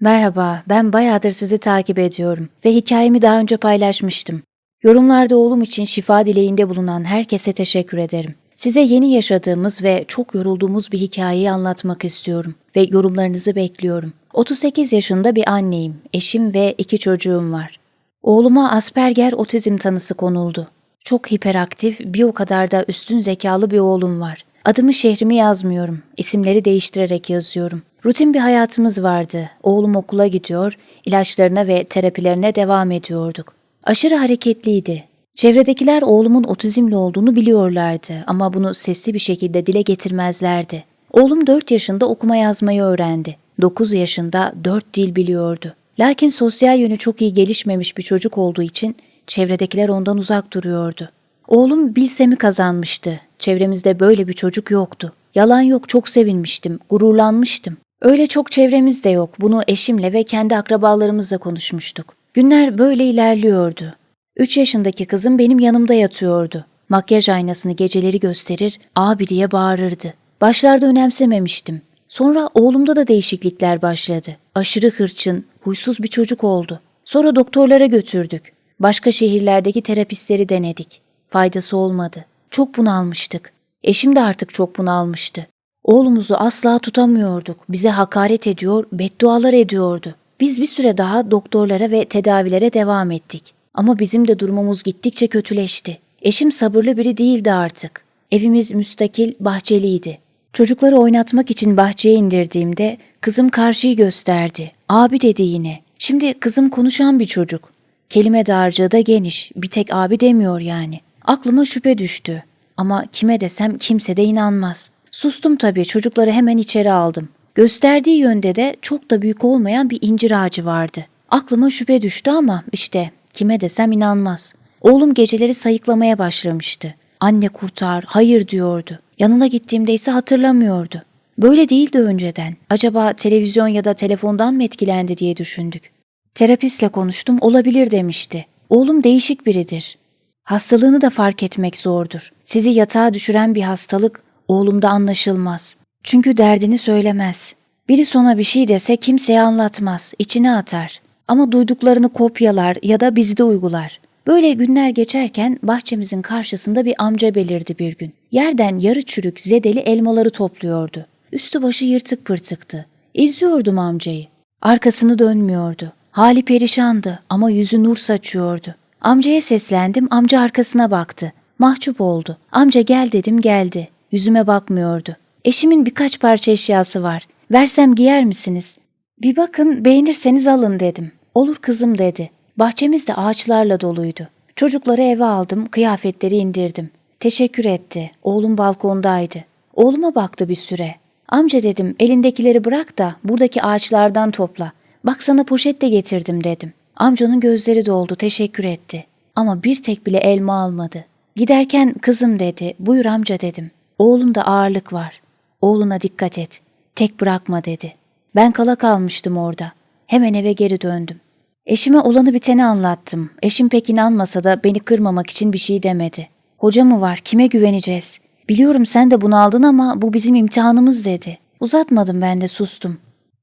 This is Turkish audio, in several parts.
Merhaba, ben bayağıdır sizi takip ediyorum ve hikayemi daha önce paylaşmıştım. Yorumlarda oğlum için şifa dileğinde bulunan herkese teşekkür ederim. Size yeni yaşadığımız ve çok yorulduğumuz bir hikayeyi anlatmak istiyorum ve yorumlarınızı bekliyorum. 38 yaşında bir anneyim, eşim ve iki çocuğum var. Oğluma Asperger otizm tanısı konuldu. Çok hiperaktif, bir o kadar da üstün zekalı bir oğlum var. Adımı şehrimi yazmıyorum, isimleri değiştirerek yazıyorum. Rutin bir hayatımız vardı. Oğlum okula gidiyor, ilaçlarına ve terapilerine devam ediyorduk. Aşırı hareketliydi. Çevredekiler oğlumun otizmli olduğunu biliyorlardı ama bunu sesli bir şekilde dile getirmezlerdi. Oğlum 4 yaşında okuma yazmayı öğrendi. 9 yaşında 4 dil biliyordu. Lakin sosyal yönü çok iyi gelişmemiş bir çocuk olduğu için çevredekiler ondan uzak duruyordu. Oğlum bilsemi kazanmıştı. Çevremizde böyle bir çocuk yoktu. Yalan yok çok sevinmiştim, gururlanmıştım. Öyle çok çevremiz de yok. Bunu eşimle ve kendi akrabalarımızla konuşmuştuk. Günler böyle ilerliyordu. Üç yaşındaki kızım benim yanımda yatıyordu. Makyaj aynasını geceleri gösterir, abi diye bağırırdı. Başlarda önemsememiştim. Sonra oğlumda da değişiklikler başladı. Aşırı hırçın, huysuz bir çocuk oldu. Sonra doktorlara götürdük. Başka şehirlerdeki terapistleri denedik. Faydası olmadı. Çok bunalmıştık. Eşim de artık çok bunalmıştı. Oğlumuzu asla tutamıyorduk. Bize hakaret ediyor, beddualar ediyordu. Biz bir süre daha doktorlara ve tedavilere devam ettik. Ama bizim de durumumuz gittikçe kötüleşti. Eşim sabırlı biri değildi artık. Evimiz müstakil, bahçeliydi. Çocukları oynatmak için bahçeye indirdiğimde kızım karşıyı gösterdi. Abi dedi yine. Şimdi kızım konuşan bir çocuk. Kelime dağarcığı da geniş. Bir tek abi demiyor yani. Aklıma şüphe düştü. Ama kime desem kimse de inanmaz. Sustum tabii çocukları hemen içeri aldım. Gösterdiği yönde de çok da büyük olmayan bir incir ağacı vardı. Aklıma şüphe düştü ama işte kime desem inanmaz. Oğlum geceleri sayıklamaya başlamıştı. Anne kurtar, hayır diyordu. Yanına gittiğimde ise hatırlamıyordu. Böyle değildi önceden. Acaba televizyon ya da telefondan mı etkilendi diye düşündük. Terapistle konuştum, olabilir demişti. Oğlum değişik biridir. Hastalığını da fark etmek zordur. Sizi yatağa düşüren bir hastalık oğlumda anlaşılmaz. Çünkü derdini söylemez. Biri sona bir şey dese kimseye anlatmaz, içine atar. Ama duyduklarını kopyalar ya da bizde uygular. Böyle günler geçerken bahçemizin karşısında bir amca belirdi bir gün. Yerden yarı çürük zedeli elmaları topluyordu. Üstü başı yırtık pırtıktı. İzliyordum amcayı. Arkasını dönmüyordu. Hali perişandı ama yüzü nur saçıyordu. Amcaya seslendim, amca arkasına baktı. Mahcup oldu. Amca gel dedim geldi. Yüzüme bakmıyordu. Eşimin birkaç parça eşyası var. Versem giyer misiniz? Bir bakın beğenirseniz alın dedim. Olur kızım dedi. Bahçemiz de ağaçlarla doluydu. Çocukları eve aldım, kıyafetleri indirdim. Teşekkür etti. Oğlum balkondaydı. Oğluma baktı bir süre. Amca dedim elindekileri bırak da buradaki ağaçlardan topla. Bak sana poşet de getirdim dedim. Amcanın gözleri doldu teşekkür etti. Ama bir tek bile elma almadı. Giderken kızım dedi buyur amca dedim. Oğlumda ağırlık var. Oğluna dikkat et. Tek bırakma dedi. Ben kala kalmıştım orada. Hemen eve geri döndüm. Eşime olanı biteni anlattım. Eşim pek inanmasa da beni kırmamak için bir şey demedi. Hoca mı var? Kime güveneceğiz? Biliyorum sen de bunu aldın ama bu bizim imtihanımız dedi. Uzatmadım ben de sustum.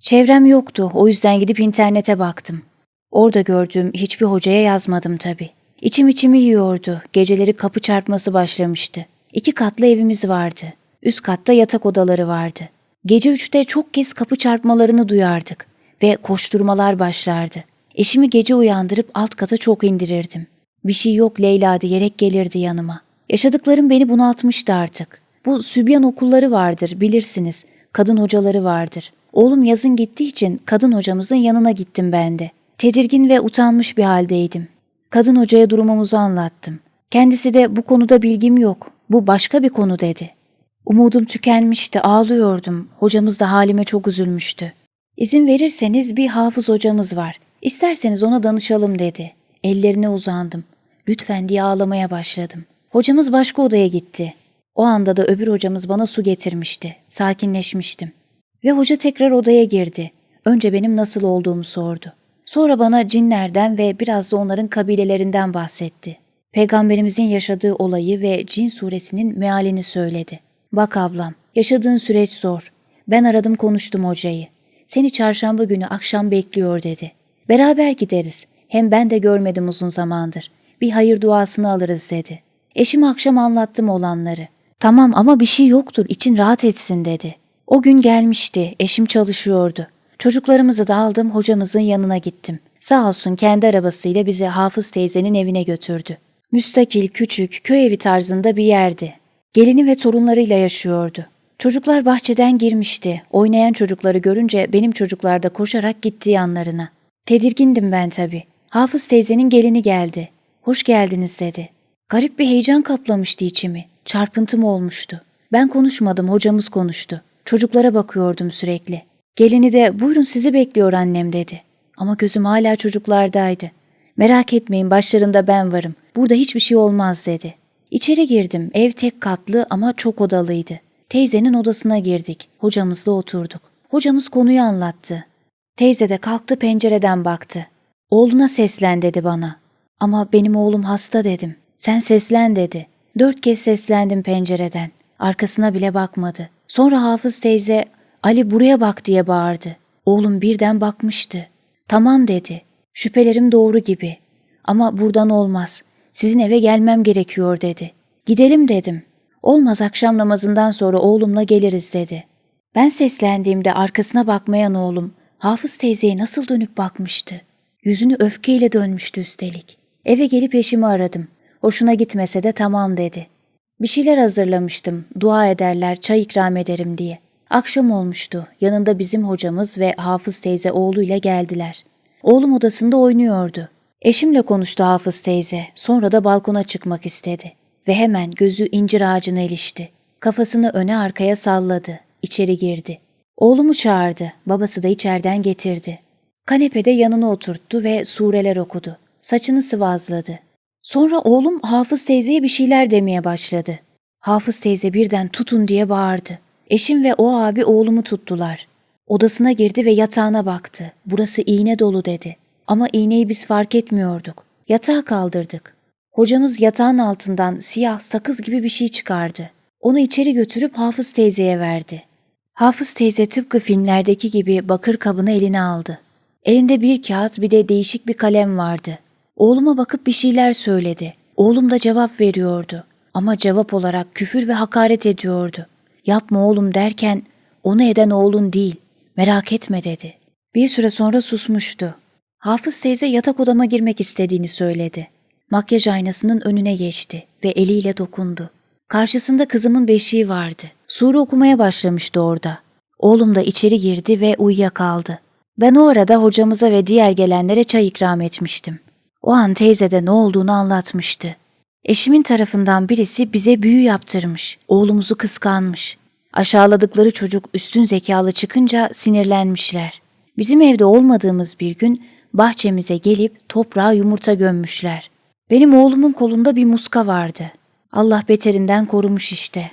Çevrem yoktu. O yüzden gidip internete baktım. Orada gördüğüm hiçbir hocaya yazmadım tabii. İçim içimi yiyordu. Geceleri kapı çarpması başlamıştı. İki katlı evimiz vardı. Üst katta yatak odaları vardı. Gece üçte çok kez kapı çarpmalarını duyardık ve koşturmalar başlardı. Eşimi gece uyandırıp alt kata çok indirirdim. Bir şey yok Leyla diyerek gelirdi yanıma. Yaşadıklarım beni bunaltmıştı artık. Bu sübyan okulları vardır bilirsiniz. Kadın hocaları vardır. Oğlum yazın gittiği için kadın hocamızın yanına gittim ben de. Tedirgin ve utanmış bir haldeydim. Kadın hocaya durumumuzu anlattım. Kendisi de bu konuda bilgim yok. Bu başka bir konu dedi. Umudum tükenmişti, ağlıyordum. Hocamız da halime çok üzülmüştü. İzin verirseniz bir hafız hocamız var. İsterseniz ona danışalım dedi. Ellerine uzandım. Lütfen diye ağlamaya başladım. Hocamız başka odaya gitti. O anda da öbür hocamız bana su getirmişti. Sakinleşmiştim. Ve hoca tekrar odaya girdi. Önce benim nasıl olduğumu sordu. Sonra bana cinlerden ve biraz da onların kabilelerinden bahsetti. Peygamberimizin yaşadığı olayı ve cin suresinin mealini söyledi. Bak ablam, yaşadığın süreç zor. Ben aradım konuştum hocayı. Seni çarşamba günü akşam bekliyor dedi. Beraber gideriz. Hem ben de görmedim uzun zamandır. Bir hayır duasını alırız dedi. Eşime akşam anlattım olanları. Tamam ama bir şey yoktur, için rahat etsin dedi. O gün gelmişti, eşim çalışıyordu. Çocuklarımızı da aldım, hocamızın yanına gittim. Sağ olsun kendi arabasıyla bizi Hafız teyzenin evine götürdü. Müstakil, küçük, köy evi tarzında bir yerdi. Gelini ve torunlarıyla yaşıyordu. Çocuklar bahçeden girmişti. Oynayan çocukları görünce benim çocuklar da koşarak gitti yanlarına. Tedirgindim ben tabii. Hafız teyzenin gelini geldi. Hoş geldiniz dedi. Garip bir heyecan kaplamıştı içimi. Çarpıntım olmuştu. Ben konuşmadım, hocamız konuştu. Çocuklara bakıyordum sürekli. Gelini de buyurun sizi bekliyor annem dedi. Ama gözüm hala çocuklardaydı. Merak etmeyin başlarında ben varım. Burada hiçbir şey olmaz dedi. İçeri girdim. Ev tek katlı ama çok odalıydı. Teyzenin odasına girdik. Hocamızla oturduk. Hocamız konuyu anlattı. Teyze de kalktı pencereden baktı. Oğluna seslen dedi bana. Ama benim oğlum hasta dedim. Sen seslen dedi. Dört kez seslendim pencereden. Arkasına bile bakmadı. Sonra Hafız teyze Ali buraya bak diye bağırdı. Oğlum birden bakmıştı. Tamam dedi. Şüphelerim doğru gibi. Ama buradan olmaz. Sizin eve gelmem gerekiyor dedi. Gidelim dedim. Olmaz akşam namazından sonra oğlumla geliriz dedi. Ben seslendiğimde arkasına bakmayan oğlum Hafız teyzeye nasıl dönüp bakmıştı. Yüzünü öfkeyle dönmüştü üstelik. Eve gelip eşimi aradım. Hoşuna gitmese de tamam dedi. Bir şeyler hazırlamıştım. Dua ederler, çay ikram ederim diye. Akşam olmuştu. Yanında bizim hocamız ve Hafız teyze oğluyla geldiler. Oğlum odasında oynuyordu. Eşimle konuştu Hafız teyze. Sonra da balkona çıkmak istedi. Ve hemen gözü incir ağacına ilişti. Kafasını öne arkaya salladı. İçeri girdi. Oğlumu çağırdı. Babası da içeriden getirdi. Kanepede yanına oturttu ve sureler okudu. Saçını sıvazladı. Sonra oğlum Hafız teyzeye bir şeyler demeye başladı. Hafız teyze birden tutun diye bağırdı. Eşim ve o abi oğlumu tuttular. Odasına girdi ve yatağına baktı. Burası iğne dolu dedi. Ama iğneyi biz fark etmiyorduk. Yatağa kaldırdık. Hocamız yatağın altından siyah sakız gibi bir şey çıkardı. Onu içeri götürüp Hafız teyzeye verdi. Hafız teyze tıpkı filmlerdeki gibi bakır kabını eline aldı. Elinde bir kağıt bir de değişik bir kalem vardı. Oğluma bakıp bir şeyler söyledi. Oğlum da cevap veriyordu. Ama cevap olarak küfür ve hakaret ediyordu. Yapma oğlum derken onu eden oğlun değil, merak etme dedi. Bir süre sonra susmuştu. Hafız teyze yatak odama girmek istediğini söyledi. Makyaj aynasının önüne geçti ve eliyle dokundu. Karşısında kızımın beşiği vardı. Sure okumaya başlamıştı orada. Oğlum da içeri girdi ve uyuyakaldı. Ben o arada hocamıza ve diğer gelenlere çay ikram etmiştim. O an teyze de ne olduğunu anlatmıştı. Eşimin tarafından birisi bize büyü yaptırmış, oğlumuzu kıskanmış. Aşağıladıkları çocuk üstün zekalı çıkınca sinirlenmişler. Bizim evde olmadığımız bir gün bahçemize gelip toprağa yumurta gömmüşler. Benim oğlumun kolunda bir muska vardı. Allah beterinden korumuş işte.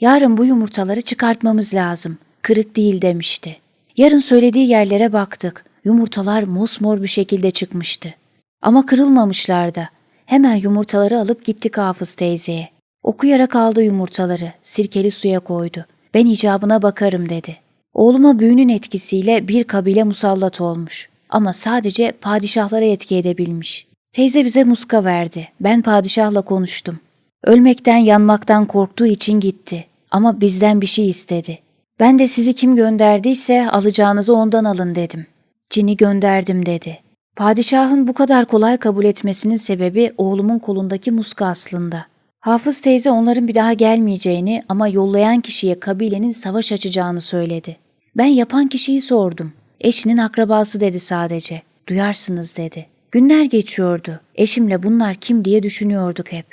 Yarın bu yumurtaları çıkartmamız lazım. Kırık değil demişti. Yarın söylediği yerlere baktık. Yumurtalar mosmor bir şekilde çıkmıştı. Ama kırılmamışlar da. Hemen yumurtaları alıp gittik Hafız teyzeye. Okuyarak aldı yumurtaları, sirkeli suya koydu. Ben icabına bakarım dedi. Oğluma büyünün etkisiyle bir kabile musallat olmuş. Ama sadece padişahlara etki edebilmiş. Teyze bize muska verdi. Ben padişahla konuştum. Ölmekten yanmaktan korktuğu için gitti. Ama bizden bir şey istedi. Ben de sizi kim gönderdiyse alacağınızı ondan alın dedim. Cini gönderdim dedi. Padişahın bu kadar kolay kabul etmesinin sebebi oğlumun kolundaki muska aslında. Hafız teyze onların bir daha gelmeyeceğini ama yollayan kişiye kabilenin savaş açacağını söyledi. Ben yapan kişiyi sordum. Eşinin akrabası dedi sadece. Duyarsınız dedi. Günler geçiyordu. Eşimle bunlar kim diye düşünüyorduk hep.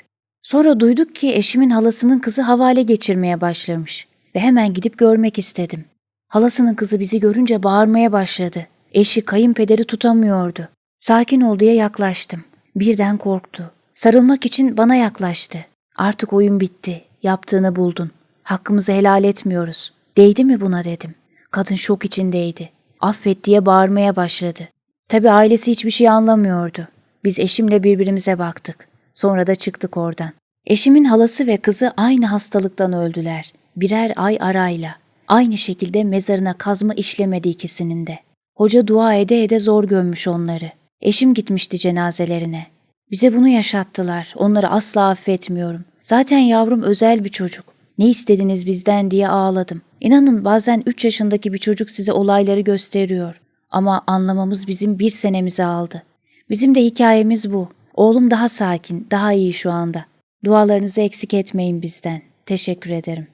Sonra duyduk ki eşimin halasının kızı havale geçirmeye başlamış ve hemen gidip görmek istedim. Halasının kızı bizi görünce bağırmaya başladı. Eşi kayınpederi tutamıyordu. Sakin ol diye yaklaştım. Birden korktu. Sarılmak için bana yaklaştı. Artık oyun bitti. Yaptığını buldun. Hakkımızı helal etmiyoruz. Değdi mi buna dedim. Kadın şok içindeydi. Affet diye bağırmaya başladı. Tabii ailesi hiçbir şey anlamıyordu. Biz eşimle birbirimize baktık. Sonra da çıktık oradan. Eşimin halası ve kızı aynı hastalıktan öldüler. Birer ay arayla. Aynı şekilde mezarına kazma işlemedi ikisinin de. Hoca dua ede ede zor gömmüş onları. Eşim gitmişti cenazelerine. Bize bunu yaşattılar. Onları asla affetmiyorum. Zaten yavrum özel bir çocuk. Ne istediniz bizden diye ağladım. İnanın bazen 3 yaşındaki bir çocuk size olayları gösteriyor. Ama anlamamız bizim bir senemizi aldı. Bizim de hikayemiz bu. Oğlum daha sakin, daha iyi şu anda. Dualarınızı eksik etmeyin bizden. Teşekkür ederim.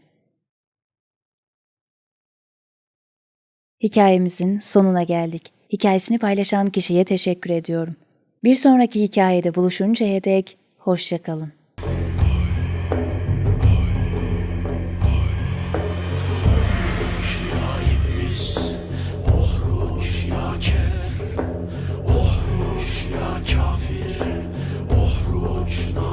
Hikayemizin sonuna geldik. Hikayesini paylaşan kişiye teşekkür ediyorum. Bir sonraki hikayede buluşuncaya dek hoşçakalın. Krishna